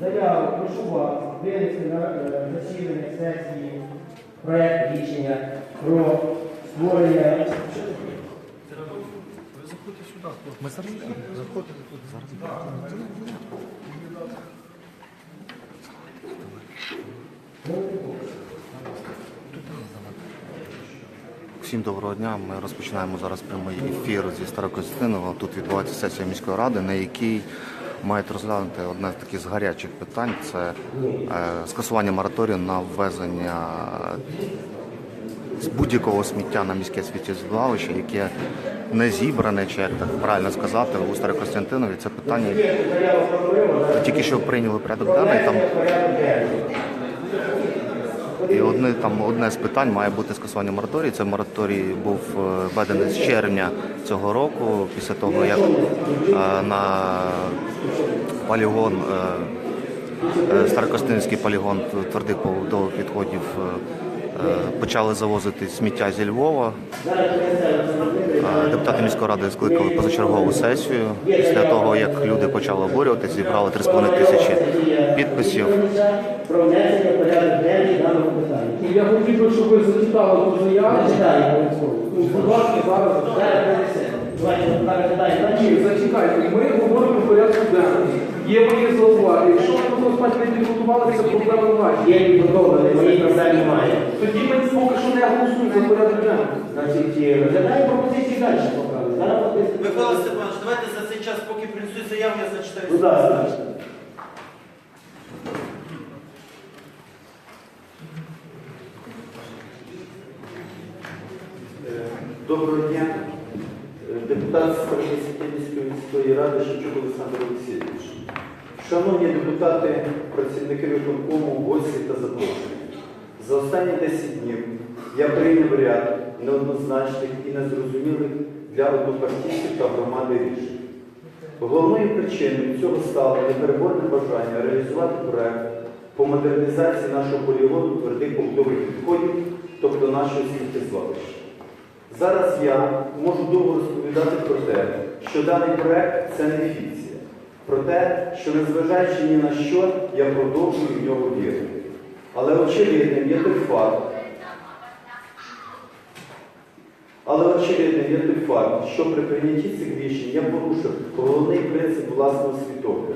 заяву прошу вас винести на е, засідання сесії проект рішення про створення Ми зараз заходимо тут. Зараз. Всім доброго дня. Ми розпочинаємо зараз прямий ефір зі Старокостянтинова. Тут відбувається сесія міської ради, на якій мають розглянути одне з таких з гарячих питань це е, скасування мораторію на ввезення з будь-якого сміття на міське сміттєзвалище, яке не зібране, чи як так правильно сказати, у Старокостянтинові. Це питання тільки що прийняли порядок денний. Там і одне там одне з питань має бути скасування мораторії. Це мораторій був е, введений з червня цього року, після того як е, на полігон. е, Старокостинський полігон твердих до відходів е, почали завозити сміття зі Львова. Е, Депутати міської ради скликали позачергову сесію. Після того, як люди почали обурюватися, зібрали 3,5 тисячі підписів. Я хотів би, щоб ви зачитали ту заяву. Ну, Будь ласка, зараз. Зачекайте, ми говоримо порядку денний. Є мої зауваження. Якщо ви просто спати не підготувалися, проблеми немає. Є підготовлений, моїх проблем немає. Тоді ми поки що не голосуємо за порядок денний. Значить, е, пропозиції далі поки. Зараз прописано. Микола Степанович, давайте за цей час, поки принесуть заяву, я зачитаю. Будь ласка. Доброго дня. Е, Депутат Старосвітянської міської ради Шевчук Олександр Олексійович. Шановні депутати, працівники виконкому, гості та запрошені. За останні 10 днів я прийняв ряд неоднозначних і незрозумілих для однопартійців та громади рішень. Головною причиною цього стало непереборне бажання реалізувати проект по модернізації нашого полігону твердих побутових відходів, тобто нашого сміттєзвалища. Зараз я можу довго розповідати про те, що даний проект це не фікція. Про те, що незважаючи ні на що, я продовжую в нього вірити. Але очевидним є той факт, але очевидним є той факт, що при прийнятті цих рішень я порушив головний принцип власного світогляду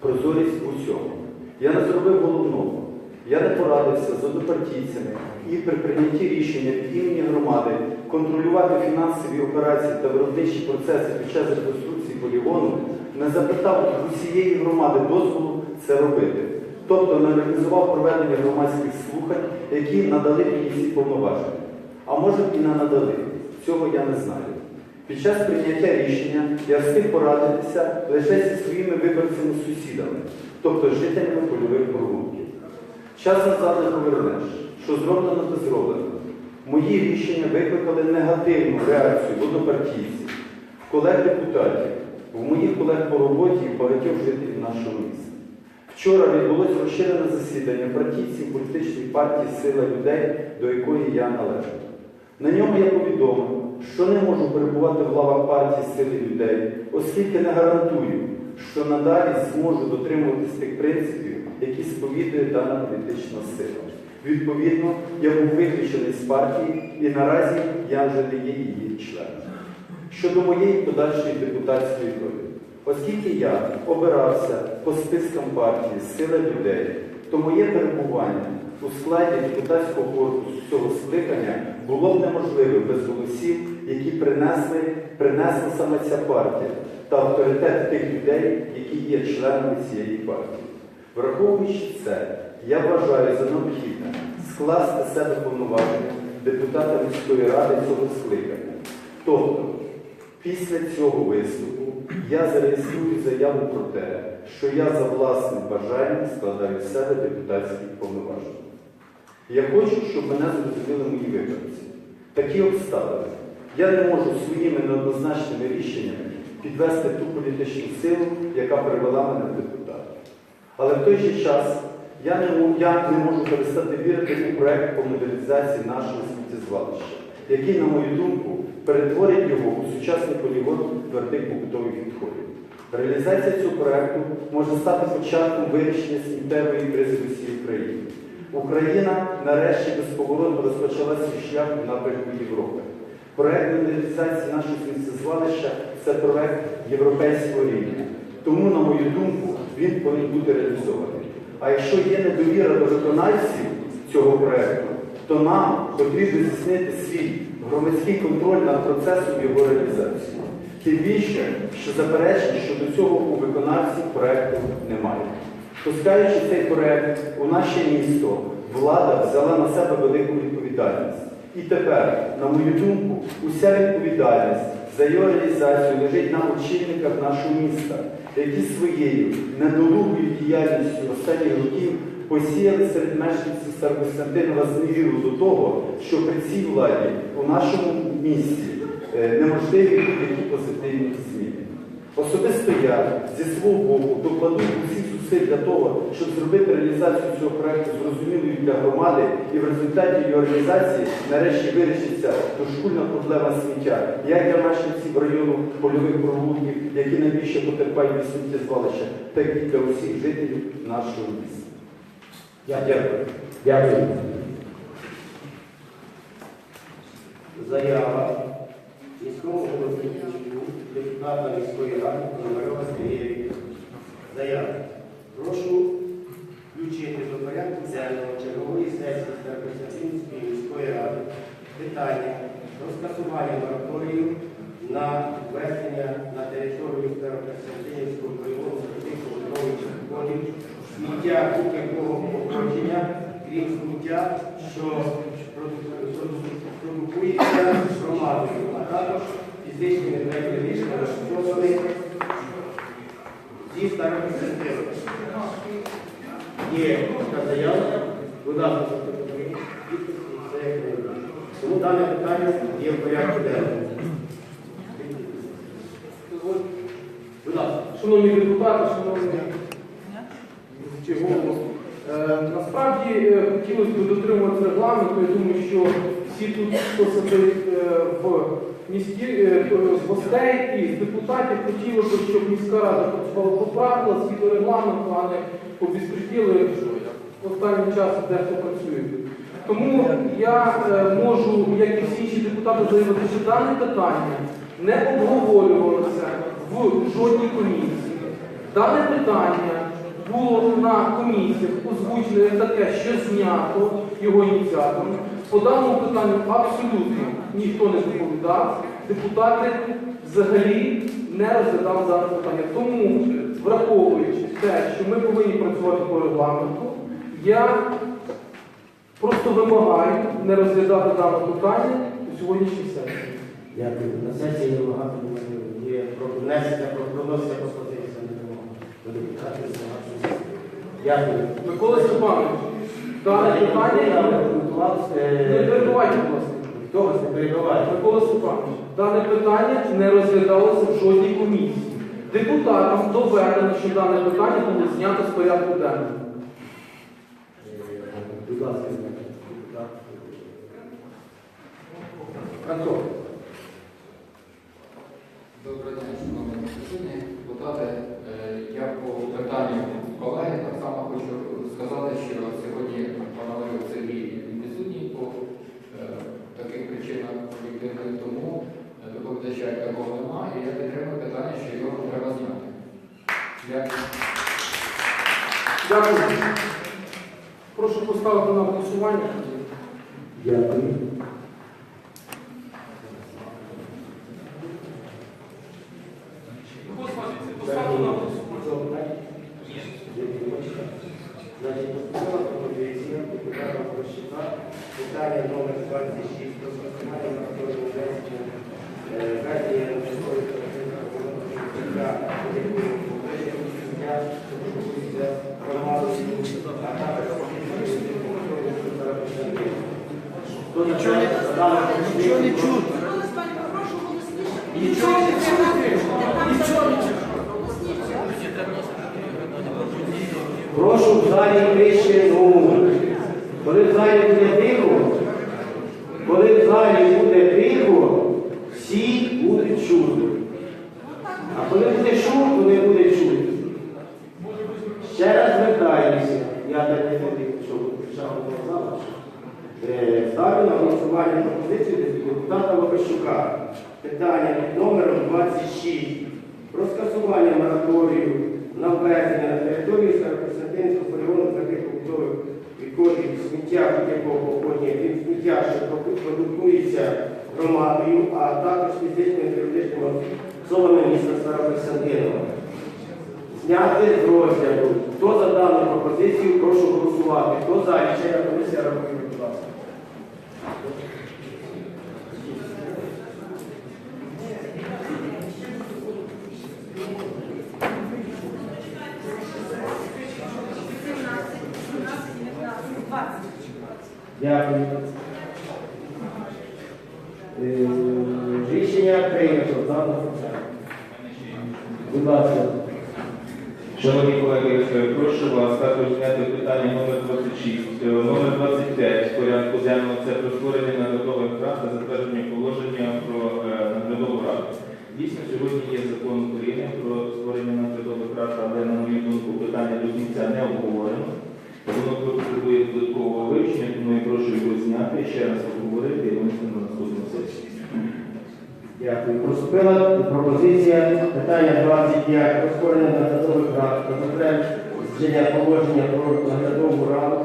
прозорість усьому. Я не зробив головного. Я не порадився з однопартійцями і при прийнятті рішення від імені громади контролювати фінансові операції та виробничі процеси під час реконструкції полігону, не запитав у всієї громади дозволу це робити. Тобто не організував проведення громадських слухань, які надали мені ці повноваження. А може і не надали. Цього я не знаю. Під час прийняття рішення я встиг порадитися лише зі своїми виборцями-сусідами, тобто жителями польових прогулків. Час назад не повернеш, що зроблено, то зроблено. Мої рішення викликали негативну реакцію водопартійців, в колег депутатів, в моїх колег по роботі і багатьох жителів нашого міста. Вчора відбулося розширене засідання партійців політичної партії Сила людей, до якої я належу. На ньому я повідомив, що не можу перебувати в лавах партії Сили людей, оскільки не гарантую, що надалі зможу дотримуватись тих принципів, які сповідує дана політична сила. Відповідно, я був виключений з партії і наразі я вже не є її членом. Щодо моєї подальшої депутатської долі, оскільки я обирався по спискам партії Сила людей, то моє перебування у складі депутатського корпусу цього скликання було б неможливе без голосів, які принесли, принесла саме ця партія та авторитет тих людей, які є членами цієї партії. Враховуючи це, я вважаю за необхідне скласти себе повноваження депутата міської ради цього скликання. Тобто, після цього виступу я зареєструю заяву про те, що я за власним бажанням складаю з себе депутатські повноваження. Я хочу, щоб мене зрозуміли мої виборці. Такі обставини. Я не можу своїми неоднозначними рішеннями підвести ту політичну силу, яка привела мене в депутати. Але в той же час я не, я не можу перестати вірити у проект по модернізації нашого сміттєзвалища, який, на мою думку, перетворить його у сучасний полігон твердих побутових відходів. Реалізація цього проекту може стати початком вирішення сміттєвої кризи в усій Україні. Україна нарешті безповоротно розпочала свій шлях у напрямку Європи. Проект модернізації нашого сміттєзвалища це проект європейського рівня. Тому, на мою думку, він повинен бути реалізований. А якщо є недовіра до виконавців цього проекту, то нам потрібно здійснити свій громадський контроль над процесом його реалізації. Тим більше, що заперечень щодо цього у виконавців проекту немає. Пускаючи цей проект у наше місто, влада взяла на себе велику відповідальність. І тепер, на мою думку, уся відповідальність за його реалізацію лежить на очільниках нашого міста, які своєю недолугою діяльністю останніх років посіяли серед мешканців Старокостянтинова зневіру до того, що при цій владі у нашому місті е, неможливі будь-які позитивні зміни. Особисто я зі свого боку докладу усіх зусиль для того, щоб зробити реалізацію цього проекту зрозумілою для громади, і в результаті його реалізації нарешті вирішиться дошкульна проблема сміття, як для мешканців району польових провулків, які найбільше потерпають від сміттєзвалища, так і для усіх жителів нашого міста. Дякую. Дякую. Заява міського голови депутата міської ради Пономарьова Сергія. Заява. Прошу включити до порядку денного чергової сесії Старокостянтинської міської ради питання про скасування мораторію на ввезення на територію Старокостянтинівського полігону таких побудових відходів сміття будь-якого походження, крім сміття, що проду- продукується громадою, а також фізичними юридичними особами зі Старокостянтинова. Є така заява, будь ласка, це дане питання є в порядку денному. Будь ласка. Шановні депутати, шановні чи голову, е, насправді е, хотілося б дотримуватися регламенту. Я думаю, що всі тут, хто сидить е, в з гостей і з депутатів, хотіли б, щоб міська рада працювала поправила згідно регламенту, а не безпреділу, останнім часом дехто працює. Тому я можу, як і всі інші депутати, заявити, що дане питання не обговорювалося в жодній комісії. Дане питання було на комісіях озвучено як таке, що знято його ініціатором. По даному питанню абсолютно ніхто не доповідав. Депутати взагалі не розглядали дане питання. Тому, враховуючи те, що ми повинні працювати по регламенту, я просто вимагаю не розглядати дане питання у сьогоднішній сесії. Дякую. На сесії вимагати є про внесення, про проносення пропозиції до депутатів за. Дякую. Микола Степанович, дане питання. Не перебувайте, будь ласка. Хто вас не перебиває? Микола Степанович, дане питання не розглядалося в жодній комісії. Депутатам доведено, що дане питання було знято з порядку денного. Будь ласка, депутат. Антон. Доброго дня, шановні присутні, депутати. Е, Я по питанню колеги так само хочу сказати, що сьогодні Пономарьов Сергій відсутній по е, таких причинах об'єктивних, тому е, доповідача як такого нема, і я підтримую питання, що його треба зняти. Дякую. Дякую. Прошу поставити на голосування. Дякую. Поставити на голосування. Значить, поступила пропозиція депутата Прощука, питання номер 26 про скасування мораторію ввезення ввезення на територію життя сміття, що продукується громадою, а також Нічого не Нічого не чути. Нічого не чути. Нічого не чути. Прошу в залі тише, ну, коли в залі буде тихо, коли в залі буде тихо, всі будуть чути. А коли буде шум, то не буде чути. Ще раз звертаюся, я так не ходив, Ставлю на голосування пропозицію депутата Лопищука. Питання під номером 26 про скасування мораторію на ввезення на територію Старокостянтинського полігону таких побутових відходів сміття будь-якого походження, крім сміття, що продукується громадою, а також фізичними юридичними особами міста Старокостянтинова. Зняти з розгляду. Хто за дану пропозицію, прошу голосувати. Хто за? Рішення комісія рахує, будь ласка. Дякую. Е, Рішення прийнято. Будь ласка. Шановні колеги, е, прошу вас також зняти питання номер 26, е, номер 25 порядку денного це про створення наглядових рад та затвердження положення про е, наглядову раду. Дійсно, сьогодні є закон України про створення наглядових рад, але на мою думку питання до кінця не обговорено. Воно потребує додаткового вивчення, тому я прошу його зняти, ще раз обговорити і винести на наступну сесію. Дякую. Поступила пропозиція питання 25 про створення наглядових рад та затвердження положення про наглядову раду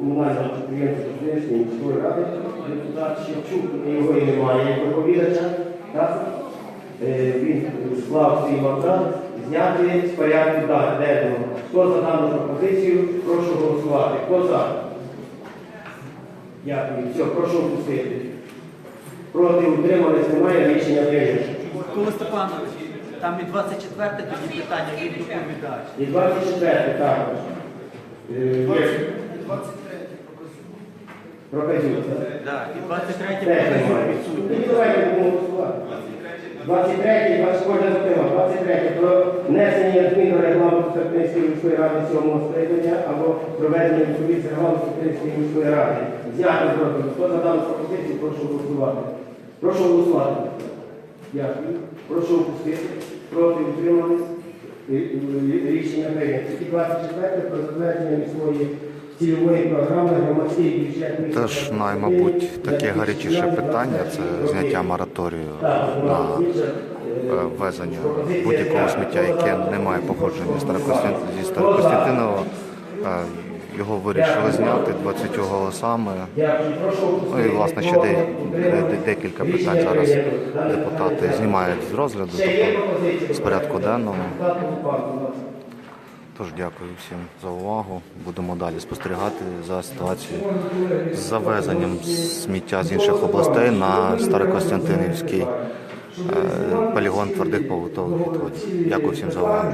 комунального підприємства Київської міської ради. Депутат Шевчук, його і немає як доповідача. Так? Е, Він склав свій мандат зняти з порядку денного. Хто за дану пропозицію, прошу голосувати. Хто за? Дякую. Все, прошу опустити. Проти утримались немає, рішення прийнято. Микола Степанович, там і 24 тоді питання, він доповідає. І 24 також. Е, є. Проказюк. Так, і 23 Теж немає. Тоді давайте будемо голосувати. 23, 24 тема. 23 про внесення змін до регламенту Сертинської міської ради 7 скликання або проведення відповідь регламенту Сертинської міської ради. Зняти з розгляду. Хто за дану пропозицію, прошу голосувати. Прошу голосувати. Дякую. Прошу опустити. Проти утримались. Рішення прийнято. І 24 про затвердження міської цільової програми громадський бюджет. міста Теж, мабуть, таке гарячіше питання це зняття мораторію на е, ввезення будь-якого сміття, яке не має походження зі Старокостянтинова. Е, Його вирішили зняти 20 голосами. Ну і власне ще де, де- де- декілька питань зараз депутати знімають з розгляду, тобто з порядку денного. Тож дякую всім за увагу. Будемо далі спостерігати за ситуацією з завезенням сміття з інших областей на Старокостянтинівський е, полігон твердих побутових відходів. Дякую всім за увагу.